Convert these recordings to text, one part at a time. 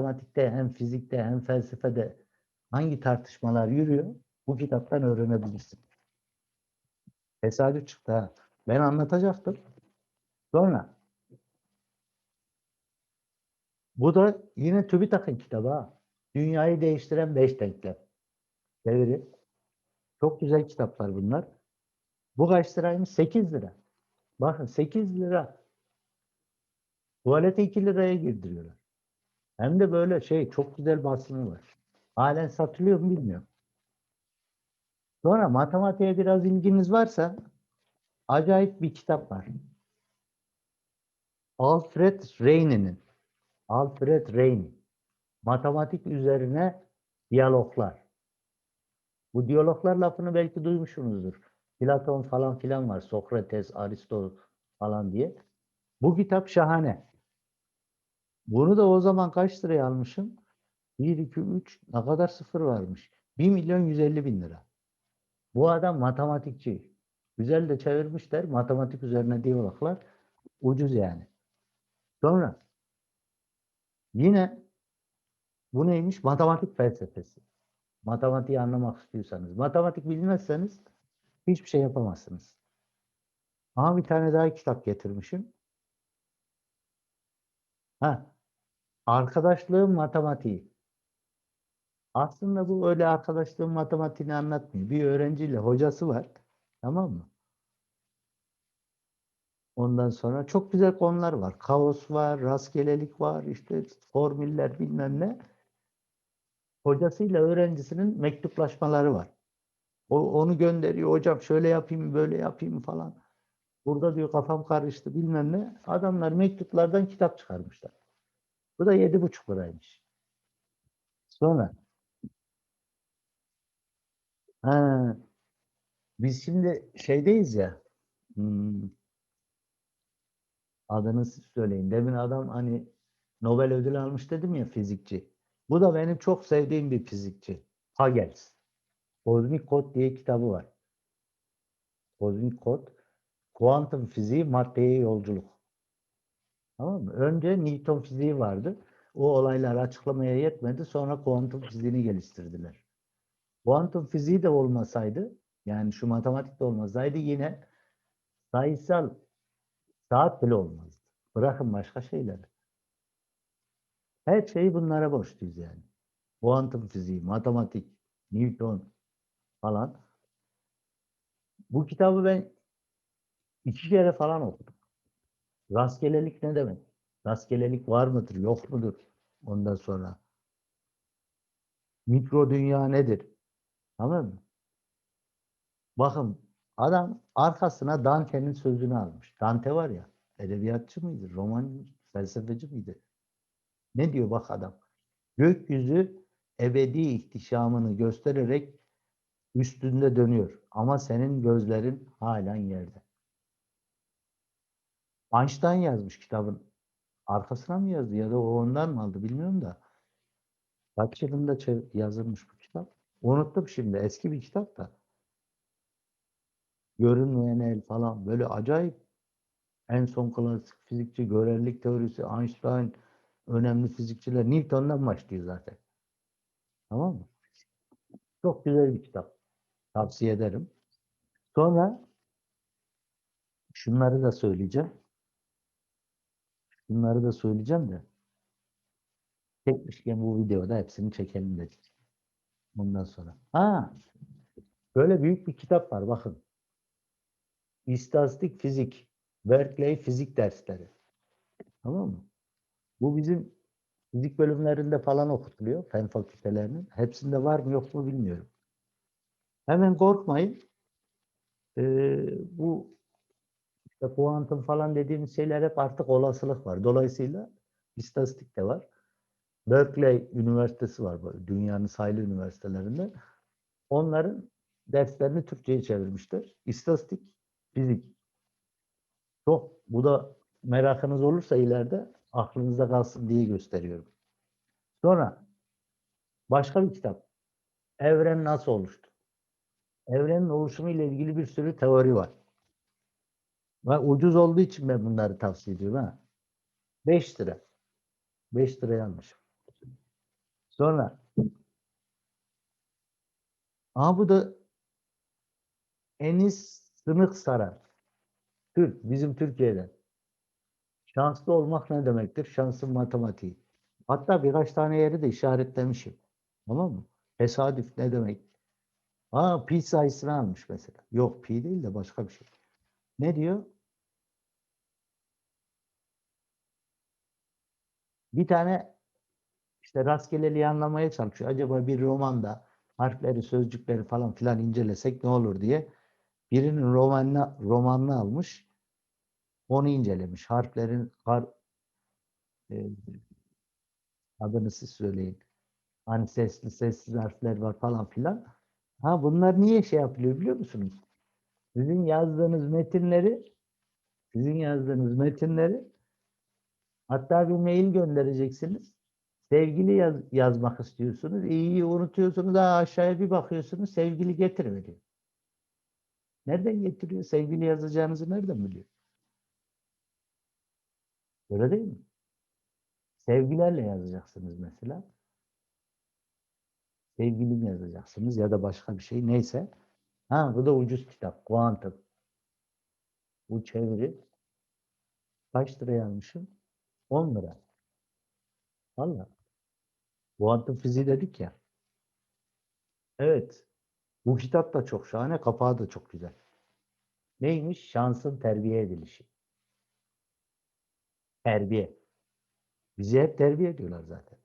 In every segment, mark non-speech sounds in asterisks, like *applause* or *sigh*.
matematikte hem fizikte hem felsefede hangi tartışmalar yürüyor bu kitaptan öğrenebilirsin. Tesadüf çıktı ha. Ben anlatacaktım. Sonra bu da yine TÜBİTAK'ın kitabı ha. Dünyayı değiştiren beş denklem. Devri. Çok güzel kitaplar bunlar. Bu kaç liraymış? 8 lira. Bakın 8 lira. Tuvalete 2 liraya girdiriyorlar. Hem de böyle şey çok güzel basımı var. Halen satılıyor mu bilmiyorum. Sonra matematiğe biraz ilginiz varsa acayip bir kitap var. Alfred Reyni'nin Alfred Reyni Matematik üzerine diyaloglar. Bu diyaloglar lafını belki duymuşsunuzdur. Platon falan filan var. Sokrates, Aristo falan diye. Bu kitap şahane. Bunu da o zaman kaç liraya almışım? 1, 2, 3 ne kadar sıfır varmış? 1 milyon 150 bin lira. Bu adam matematikçi. Güzel de çevirmişler. Matematik üzerine diyaloglar. Ucuz yani. Sonra yine bu neymiş? Matematik felsefesi. Matematiği anlamak istiyorsanız. Matematik bilmezseniz hiçbir şey yapamazsınız. Ama bir tane daha kitap getirmişim. Ha, arkadaşlığın matematiği. Aslında bu öyle arkadaşlığın matematiğini anlatmıyor. Bir öğrenciyle hocası var. Tamam mı? Ondan sonra çok güzel konular var. Kaos var, rastgelelik var, işte formüller bilmem ne. Hocasıyla öğrencisinin mektuplaşmaları var. O, onu gönderiyor. Hocam şöyle yapayım, böyle yapayım falan. Burada diyor kafam karıştı bilmem ne. Adamlar mektuplardan kitap çıkarmışlar. Bu da yedi buçuk liraymış. Sonra ha, biz şimdi şeydeyiz ya hmm, adını söyleyin. Demin adam hani Nobel ödülü almış dedim ya fizikçi. Bu da benim çok sevdiğim bir fizikçi. Huggins. Kozmik Kod diye kitabı var. Kozmik Kod. Kuantum fiziği maddeye yolculuk. Tamam mı? Önce Newton fiziği vardı. O olayları açıklamaya yetmedi. Sonra kuantum fiziğini geliştirdiler. Kuantum fiziği de olmasaydı, yani şu matematik de olmasaydı yine sayısal saat bile olmazdı. Bırakın başka şeyleri. Her şeyi bunlara borçluyuz yani. Kuantum fiziği, matematik, Newton falan. Bu kitabı ben iki kere falan okudum. Rastgelelik ne demek? Rastgelelik var mıdır, yok mudur? Ondan sonra mikro dünya nedir? Tamam mı? Bakın adam arkasına Dante'nin sözünü almış. Dante var ya, edebiyatçı mıydı, roman felsefeci miydi? Ne diyor bak adam? Gökyüzü ebedi ihtişamını göstererek üstünde dönüyor. Ama senin gözlerin halen yerde. Einstein yazmış kitabın. Arkasına mı yazdı ya da o ondan mı aldı bilmiyorum da. Kaç yılında yazılmış bu kitap? Unuttum şimdi. Eski bir kitap da. Görünmeyen el falan. Böyle acayip. En son klasik fizikçi, görelilik teorisi, Einstein, önemli fizikçiler. Newton'dan başlıyor zaten. Tamam mı? Çok güzel bir kitap. Tavsiye ederim. Sonra şunları da söyleyeceğim. Bunları da söyleyeceğim de. Çekmişken bu videoda hepsini çekelim dedik. Bundan sonra. Ha, böyle büyük bir kitap var bakın. İstatistik fizik, Berkeley fizik dersleri. Tamam mı? Bu bizim fizik bölümlerinde falan okutuluyor, fen fakültelerinin. Hepsinde var mı yok mu bilmiyorum. Hemen korkmayın. Ee, bu işte kuantum falan dediğimiz şeyler hep artık olasılık var. Dolayısıyla istatistik de var. Berkeley Üniversitesi var. Dünyanın sayılı üniversitelerinde. Onların derslerini Türkçe'ye çevirmişler. İstatistik, fizik. Çok. Bu da merakınız olursa ileride aklınızda kalsın diye gösteriyorum. Sonra başka bir kitap. Evren nasıl oluştu? Evrenin oluşumu ile ilgili bir sürü teori var. Ve ucuz olduğu için ben bunları tavsiye ediyorum. Ha. 5 lira. 5 liraya almışım. Sonra Aa bu da Enis Sınık Saran. Türk, bizim Türkiye'den. Şanslı olmak ne demektir? Şansın matematiği. Hatta birkaç tane yeri de işaretlemişim. Tamam mı? Tesadüf ne demek? Aa pi sayısını almış mesela. Yok pi değil de başka bir şey. Ne diyor? Bir tane işte rastgeleliği anlamaya çalışıyor. Acaba bir romanda harfleri, sözcükleri falan filan incelesek ne olur diye birinin romanını, romanını almış. Onu incelemiş. Harflerin har, e, adını siz söyleyin. Hani sesli, sessiz harfler var falan filan. Ha bunlar niye şey yapılıyor biliyor musunuz? Sizin yazdığınız metinleri sizin yazdığınız metinleri hatta bir mail göndereceksiniz. Sevgili yaz, yazmak istiyorsunuz. İyiyi unutuyorsunuz. Daha aşağıya bir bakıyorsunuz. Sevgili getirmedi. Nereden getiriyor? Sevgili yazacağınızı nereden biliyor? Öyle değil mi? Sevgilerle yazacaksınız mesela. Sevgilim yazacaksınız ya da başka bir şey. Neyse. Ha bu da ucuz kitap. Quantum. Bu çeviri. Kaç liraya almışım? 10 lira. Valla. Kuantum fiziği dedik ya. Evet. Bu kitap da çok şahane. Kapağı da çok güzel. Neymiş? Şansın terbiye edilişi. Terbiye. Bizi hep terbiye ediyorlar zaten.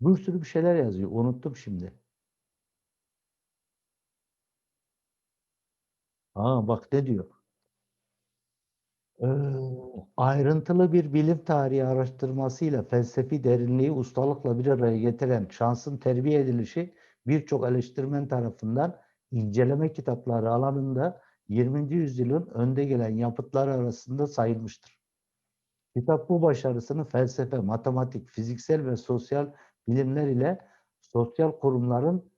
Bir sürü bir şeyler yazıyor. Unuttum şimdi. Aa bak ne diyor. Ee, ayrıntılı bir bilim tarihi araştırmasıyla felsefi derinliği ustalıkla bir araya getiren şansın terbiye edilişi birçok eleştirmen tarafından inceleme kitapları alanında 20. yüzyılın önde gelen yapıtlar arasında sayılmıştır. Kitap bu başarısını felsefe, matematik, fiziksel ve sosyal bilimler ile sosyal kurumların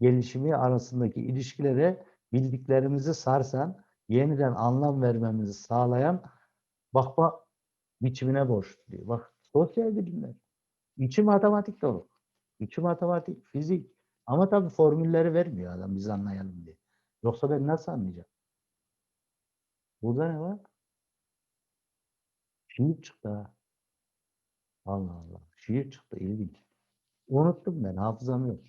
gelişimi arasındaki ilişkilere bildiklerimizi sarsan, yeniden anlam vermemizi sağlayan bakma biçimine borçlu diyor. Bak sosyal bilimler. İçi matematik dolu. İçi matematik, fizik. Ama tabii formülleri vermiyor adam biz anlayalım diye. Yoksa ben nasıl anlayacağım? Burada ne var? Şiir çıktı ha. Allah Allah. Şiir çıktı ilginç. Unuttum ben. Hafızam yok.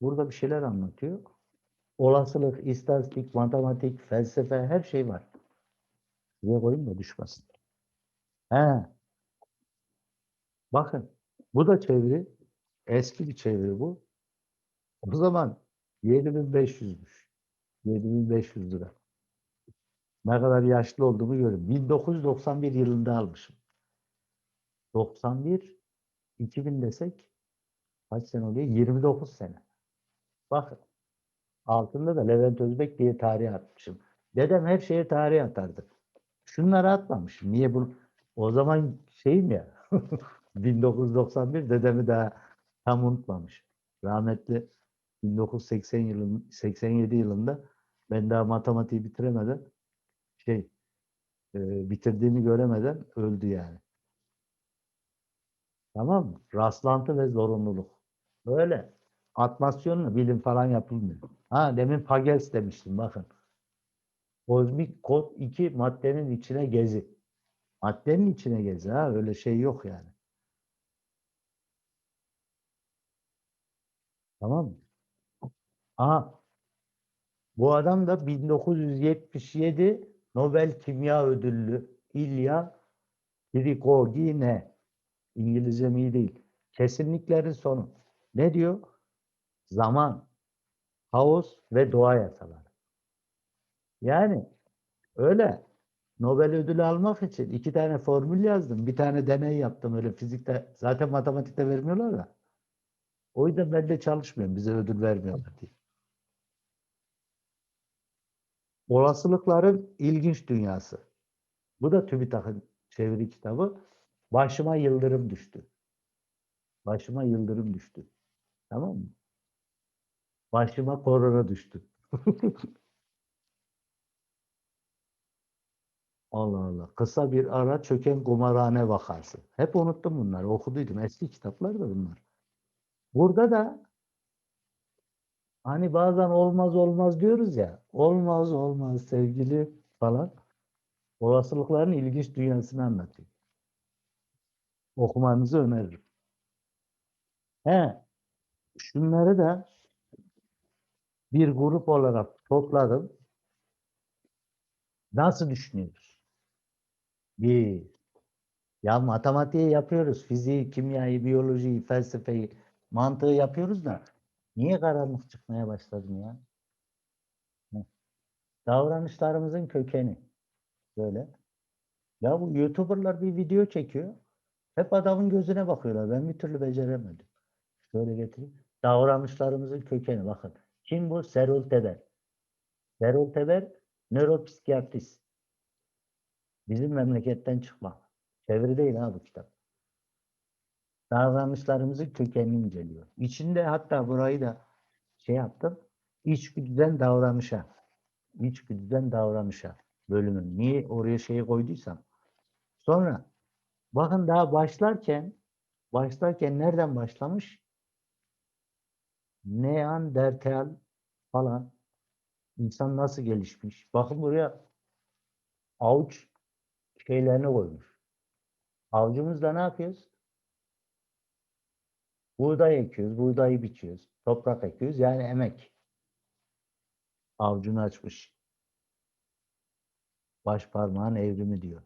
Burada bir şeyler anlatıyor. Olasılık, istatistik, matematik, felsefe her şey var. Şuraya koyayım da düşmesin. He. Bakın. Bu da çeviri. Eski bir çeviri bu. O zaman 7500'müş. 7500 lira. Ne kadar yaşlı olduğumu görün. 1991 yılında almışım. 91 2000 desek kaç sene oluyor? 29 sene. Bakın altında da Levent Özbek diye tarih atmışım. Dedem her şeye tarih atardı. Şunları atmamışım. Niye bu? O zaman şeyim ya *laughs* 1991 dedemi daha tam unutmamış. Rahmetli 1980 yılın 87 yılında ben daha matematiği bitiremeden şey e, bitirdiğini göremeden öldü yani. Tamam mı? Rastlantı ve zorunluluk. Böyle. Atmasyonla bilim falan yapılmıyor. Ha demin Pagels demiştim bakın. Kozmik kod 2 maddenin içine gezi. Maddenin içine gezi ha öyle şey yok yani. Tamam mı? Aha. Bu adam da 1977 Nobel Kimya Ödüllü İlya Prigogine. İngilizcem iyi değil. Kesinliklerin sonu. Ne diyor? Zaman, kaos ve doğa yasaları. Yani öyle Nobel ödülü almak için iki tane formül yazdım. Bir tane deney yaptım öyle fizikte. Zaten matematikte vermiyorlar da. O yüzden ben de çalışmıyorum. Bize ödül vermiyorlar diye. Olasılıkların ilginç dünyası. Bu da TÜBİTAK'ın çeviri kitabı. Başıma yıldırım düştü. Başıma yıldırım düştü. Tamam mı? Başıma korona düştü. *laughs* Allah Allah. Kısa bir ara çöken kumarhane vakası. Hep unuttum bunları. Okuduydum. Eski kitaplar da bunlar. Burada da hani bazen olmaz olmaz diyoruz ya. Olmaz olmaz sevgili falan. Olasılıkların ilginç dünyasını anlatıyor. Okumanızı öneririm. He, şunları da bir grup olarak topladım. Nasıl düşünüyoruz? Bir, ya matematiği yapıyoruz, fiziği, kimyayı, biyolojiyi, felsefeyi, mantığı yapıyoruz da niye karanlık çıkmaya başladın ya? Davranışlarımızın kökeni. Böyle. Ya bu YouTuber'lar bir video çekiyor. Hep adamın gözüne bakıyorlar. Ben bir türlü beceremedim. Şöyle getireyim. Davranışlarımızın kökeni bakın. Kim bu? Serol Teber. Serol Teber nöropsikiyatrist. Bizim memleketten çıkma. Çeviri değil ha bu kitap. Davranışlarımızın kökenini inceliyor. İçinde hatta burayı da şey yaptım. İçgüdüden davranışa. İçgüdüden davranışa bölümün. Niye oraya şeyi koyduysam. Sonra bakın daha başlarken başlarken nereden başlamış? Neandertal falan insan nasıl gelişmiş? Bakın buraya avuç şeylerini koymuş. Avucumuzla ne yapıyoruz? Buğday ekiyoruz, buğdayı biçiyoruz. Toprak ekiyoruz, yani emek. Avucunu açmış. Baş parmağın evrimi diyor.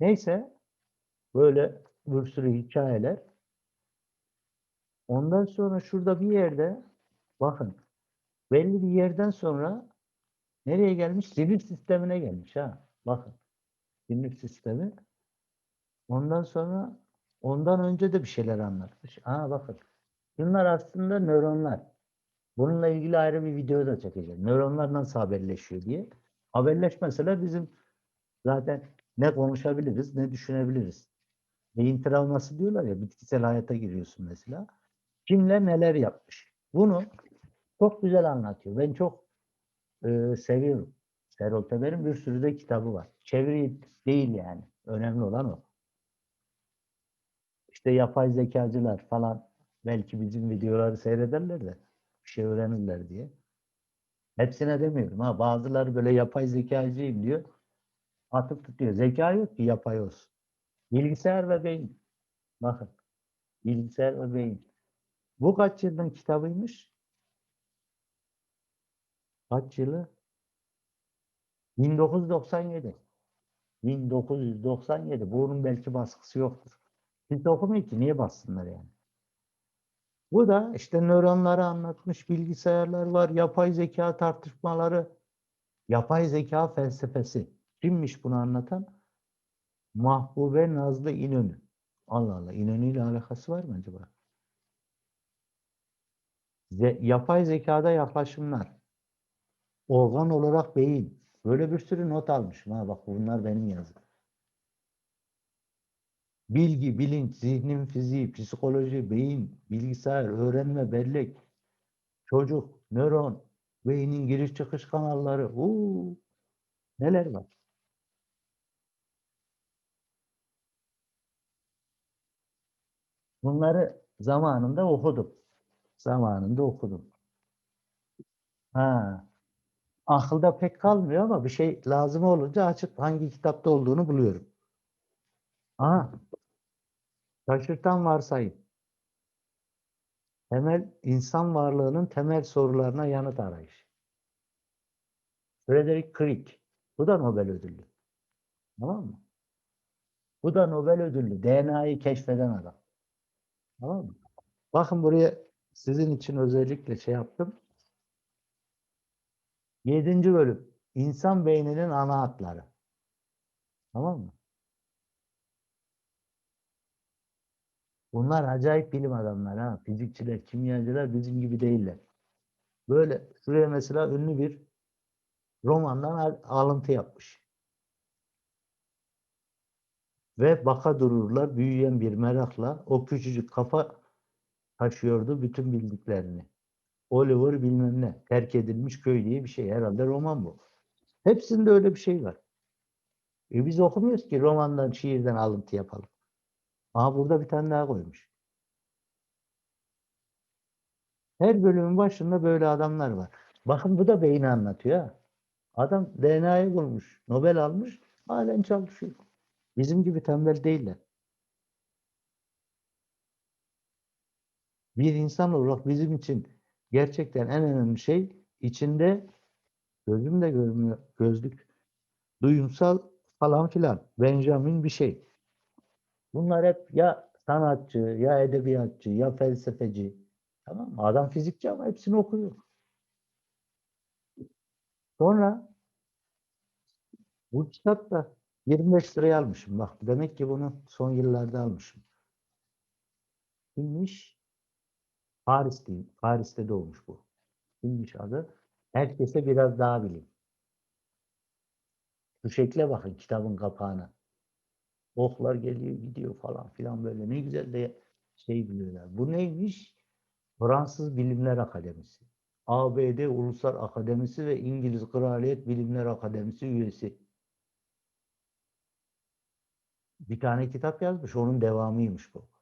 Neyse, böyle bir sürü hikayeler. Ondan sonra şurada bir yerde, bakın, belli bir yerden sonra nereye gelmiş? Sinir sistemine gelmiş ha. Bakın, sinir sistemi. Ondan sonra ondan önce de bir şeyler anlatmış. Aa bakın. Bunlar aslında nöronlar. Bununla ilgili ayrı bir video da çekeceğim. Nöronlar nasıl haberleşiyor diye. Haberleşmeseler bizim zaten ne konuşabiliriz ne düşünebiliriz. Beyin travması diyorlar ya bitkisel hayata giriyorsun mesela. Kimler neler yapmış. Bunu çok güzel anlatıyor. Ben çok e, seviyorum. Serol Teber'in bir sürü de kitabı var. Çeviri değil yani. Önemli olan o. İşte yapay zekacılar falan belki bizim videoları seyrederler de bir şey öğrenirler diye. Hepsine demiyorum ha. Bazıları böyle yapay zekacıyım diyor. Atıp tutuyor. Zeka yok ki yapay olsun. Bilgisayar ve beyin. Bakın. Bilgisayar ve beyin. Bu kaç yılın kitabıymış? Kaç yılı? 1997. 1997. Bunun belki baskısı yoktur. Biz okumuyor ki. Niye bassınlar yani? Bu da işte nöronları anlatmış bilgisayarlar var. Yapay zeka tartışmaları. Yapay zeka felsefesi. Kimmiş bunu anlatan? Mahbube Nazlı İnönü. Allah Allah. İnönü ile alakası var mı acaba? Ze- yapay zekada yaklaşımlar. Organ olarak beyin. Böyle bir sürü not almışım. Ha bak bunlar benim yazım. Bilgi, bilinç, zihnin fiziği, psikoloji, beyin, bilgisayar, öğrenme, bellek, çocuk, nöron, beynin giriş çıkış kanalları. Uuu, neler var? Bunları zamanında okudum. Zamanında okudum. Ha, akılda pek kalmıyor ama bir şey lazım olunca açıp hangi kitapta olduğunu buluyorum. Aha, şaşırtan varsayım. Temel insan varlığının temel sorularına yanıt arayış. Frederick Crick. Bu da Nobel ödüllü. Tamam mı? Bu da Nobel ödüllü. DNA'yı keşfeden adam. Tamam mı? Bakın buraya sizin için özellikle şey yaptım. Yedinci bölüm. İnsan beyninin ana hatları. Tamam mı? Bunlar acayip bilim adamları ha. Fizikçiler, kimyacılar bizim gibi değiller. Böyle şuraya mesela ünlü bir romandan al- alıntı yapmış. Ve baka dururlar büyüyen bir merakla o küçücük kafa taşıyordu bütün bildiklerini. Oliver bilmem ne. Terk edilmiş köy diye bir şey. Herhalde roman bu. Hepsinde öyle bir şey var. E biz okumuyoruz ki romandan, şiirden alıntı yapalım. Aha burada bir tane daha koymuş. Her bölümün başında böyle adamlar var. Bakın bu da beyni anlatıyor. Adam DNA'yı bulmuş, Nobel almış, halen çalışıyor. Bizim gibi tembel değiller. Bir insan olarak bizim için gerçekten en önemli şey içinde gözüm de görmüyor, gözlük, duyumsal falan filan, Benjamin bir şey. Bunlar hep ya sanatçı, ya edebiyatçı, ya felsefeci. Tamam mı? Adam fizikçi ama hepsini okuyor. Sonra bu kitap da 25 liraya almışım. Bak demek ki bunu son yıllarda almışım. Kimmiş? Paris'te, Paris'te doğmuş bu. Kimmiş adı? Herkese biraz daha bilin. Şu şekle bakın kitabın kapağına. Oklar geliyor gidiyor falan filan böyle. Ne güzel de şey biliyorlar. Bu neymiş? Fransız Bilimler Akademisi. ABD Ulusal Akademisi ve İngiliz Kraliyet Bilimler Akademisi üyesi. Bir tane kitap yazmış. Onun devamıymış bu.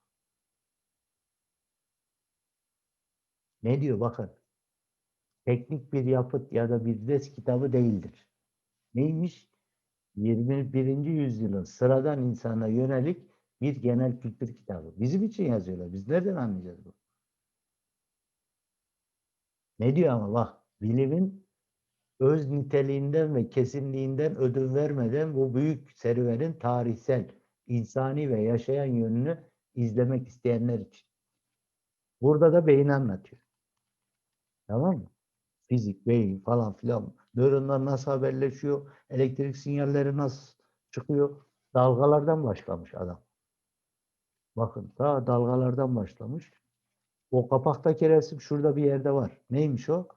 Ne diyor bakın. Teknik bir yapıt ya da bir ders kitabı değildir. Neymiş? 21. yüzyılın sıradan insana yönelik bir genel kültür kitabı. Bizim için yazıyorlar. Biz nereden anlayacağız bu? Ne diyor ama bak bilimin öz niteliğinden ve kesinliğinden ödün vermeden bu büyük serüvenin tarihsel, insani ve yaşayan yönünü izlemek isteyenler için. Burada da beyni anlatıyor. Tamam mı? Fizik, beyin falan filan. Nöronlar nasıl haberleşiyor? Elektrik sinyalleri nasıl çıkıyor? Dalgalardan başlamış adam. Bakın daha dalgalardan başlamış. O kapaktaki resim şurada bir yerde var. Neymiş o?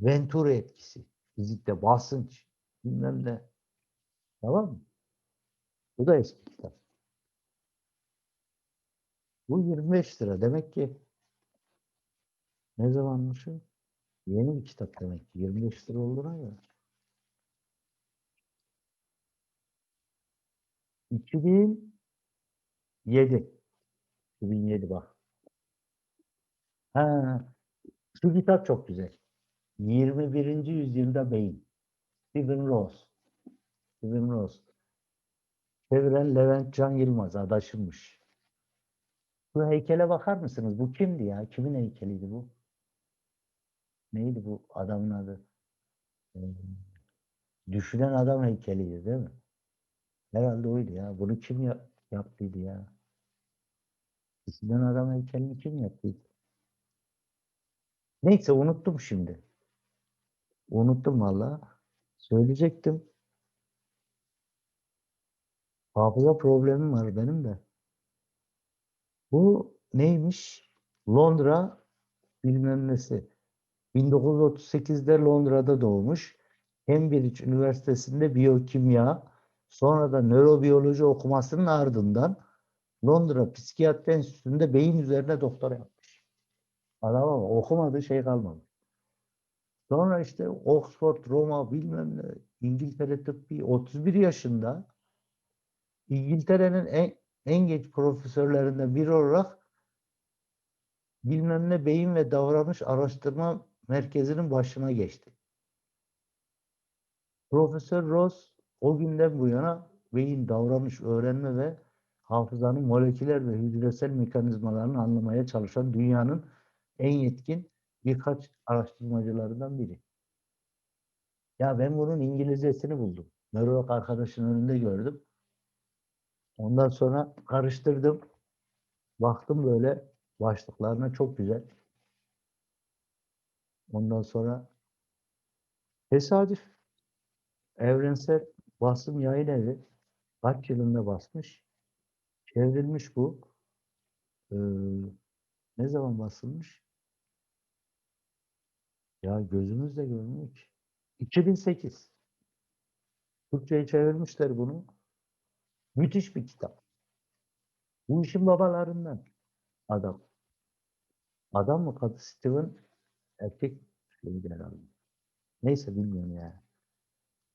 Venturi etkisi. Fizikte basınç. Bilmem ne. Tamam mı? Bu da eski kitap. Bu 25 lira. Demek ki ne zamanmış o? Yeni bir kitap demek ki. 25 lira olduğuna göre. 2007. 2007 bak. Ha, şu kitap çok güzel. 21. yüzyılda beyin. Stephen Ross. Stephen Ross. Çeviren Levent Can Yılmaz adaşımmış. Bu heykele bakar mısınız? Bu kimdi ya? Kimin heykeliydi bu? Neydi bu adamın adı? Ee, düşünen adam heykeliydi değil mi? Herhalde oydu ya. Bunu kim ya- yaptıydı ya? Düşünen adam heykelini kim yaptıydı? Neyse unuttum şimdi. Unuttum valla. Söyleyecektim. Hafıza problemim var benim de. Bu neymiş? Londra bilmem nesi. 1938'de Londra'da doğmuş. Cambridge Üniversitesi'nde biyokimya, sonra da nörobiyoloji okumasının ardından Londra Psikiyatri Enstitüsü'nde beyin üzerine doktora yapmış. Adam ama okumadığı şey kalmamış. Sonra işte Oxford, Roma bilmem ne, İngiltere tıbbi 31 yaşında İngiltere'nin en, en genç profesörlerinden biri olarak bilmem ne beyin ve davranış araştırma merkezinin başına geçti. Profesör Ross o günden bu yana beyin davranış öğrenme ve hafızanın moleküler ve hücresel mekanizmalarını anlamaya çalışan dünyanın en yetkin birkaç araştırmacılarından biri. Ya ben bunun İngilizcesini buldum. Nörolog arkadaşın önünde gördüm. Ondan sonra karıştırdım. Baktım böyle başlıklarına çok güzel. Ondan sonra tesadüf evrensel basım yayın evi kaç yılında basmış? Çevrilmiş bu. Ee, ne zaman basılmış? Ya gözümüzle görmüyor ki. 2008. Türkçe'ye çevirmişler bunu. Müthiş bir kitap. Bu işin babalarından adam. Adam mı kadı Steven erkek şeydi şey, herhalde. Neyse bilmiyorum ya.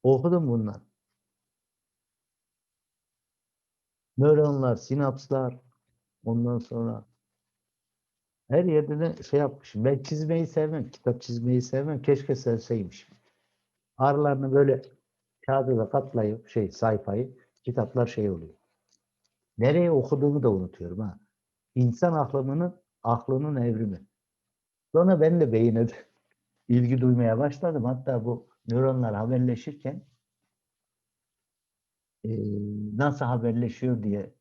Okudum bundan. Nöronlar, sinapslar, ondan sonra her yerde de şey yapmışım. Ben çizmeyi sevmem. Kitap çizmeyi sevmem. Keşke sevseymişim. Aralarını böyle kağıda da katlayıp şey sayfayı kitaplar şey oluyor. Nereye okuduğumu da unutuyorum ha. İnsan aklının aklının evrimi. Sonra ben de beyine *laughs* ilgi duymaya başladım. Hatta bu nöronlar haberleşirken eee, nasıl haberleşiyor diye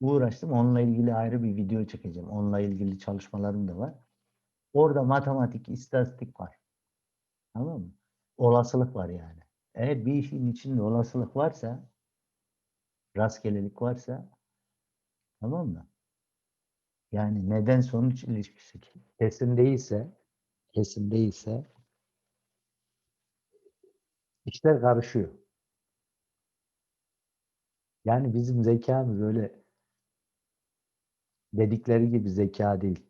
uğraştım. Onunla ilgili ayrı bir video çekeceğim. Onunla ilgili çalışmalarım da var. Orada matematik, istatistik var. Tamam mı? Olasılık var yani. Eğer bir işin içinde olasılık varsa, rastgelelik varsa, tamam mı? Yani neden sonuç ilişkisi kesin değilse, kesin değilse işler karışıyor. Yani bizim zekamız öyle dedikleri gibi zeka değil.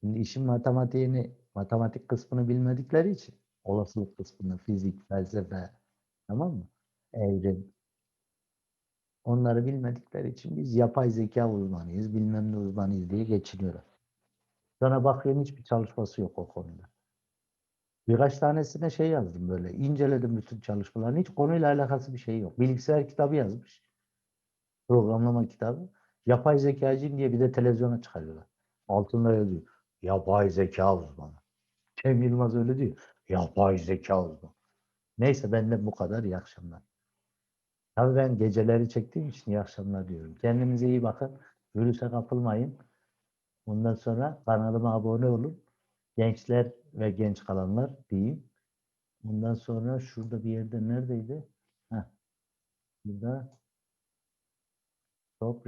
Şimdi işin matematiğini, matematik kısmını bilmedikleri için olasılık kısmını, fizik, felsefe, tamam mı? Evrim. Onları bilmedikleri için biz yapay zeka uzmanıyız, bilmem ne uzmanıyız diye geçiniyorlar. Sonra bakıyorum hiçbir çalışması yok o konuda. Birkaç tanesine şey yazdım böyle, inceledim bütün çalışmalarını. Hiç konuyla alakası bir şey yok. Bilgisayar kitabı yazmış. Programlama kitabı. Yapay zekacıyım diye bir de televizyona çıkarıyorlar. Altında yazıyor. Yapay zeka uzmanı. Cem Yılmaz öyle diyor. Yapay zeka uzmanı. Neyse benden bu kadar. İyi akşamlar. Tabii ben geceleri çektiğim için iyi akşamlar diyorum. Kendinize iyi bakın. Virüse kapılmayın. Ondan sonra kanalıma abone olun. Gençler ve genç kalanlar diyeyim. Ondan sonra şurada bir yerde neredeydi? Heh. Burada Top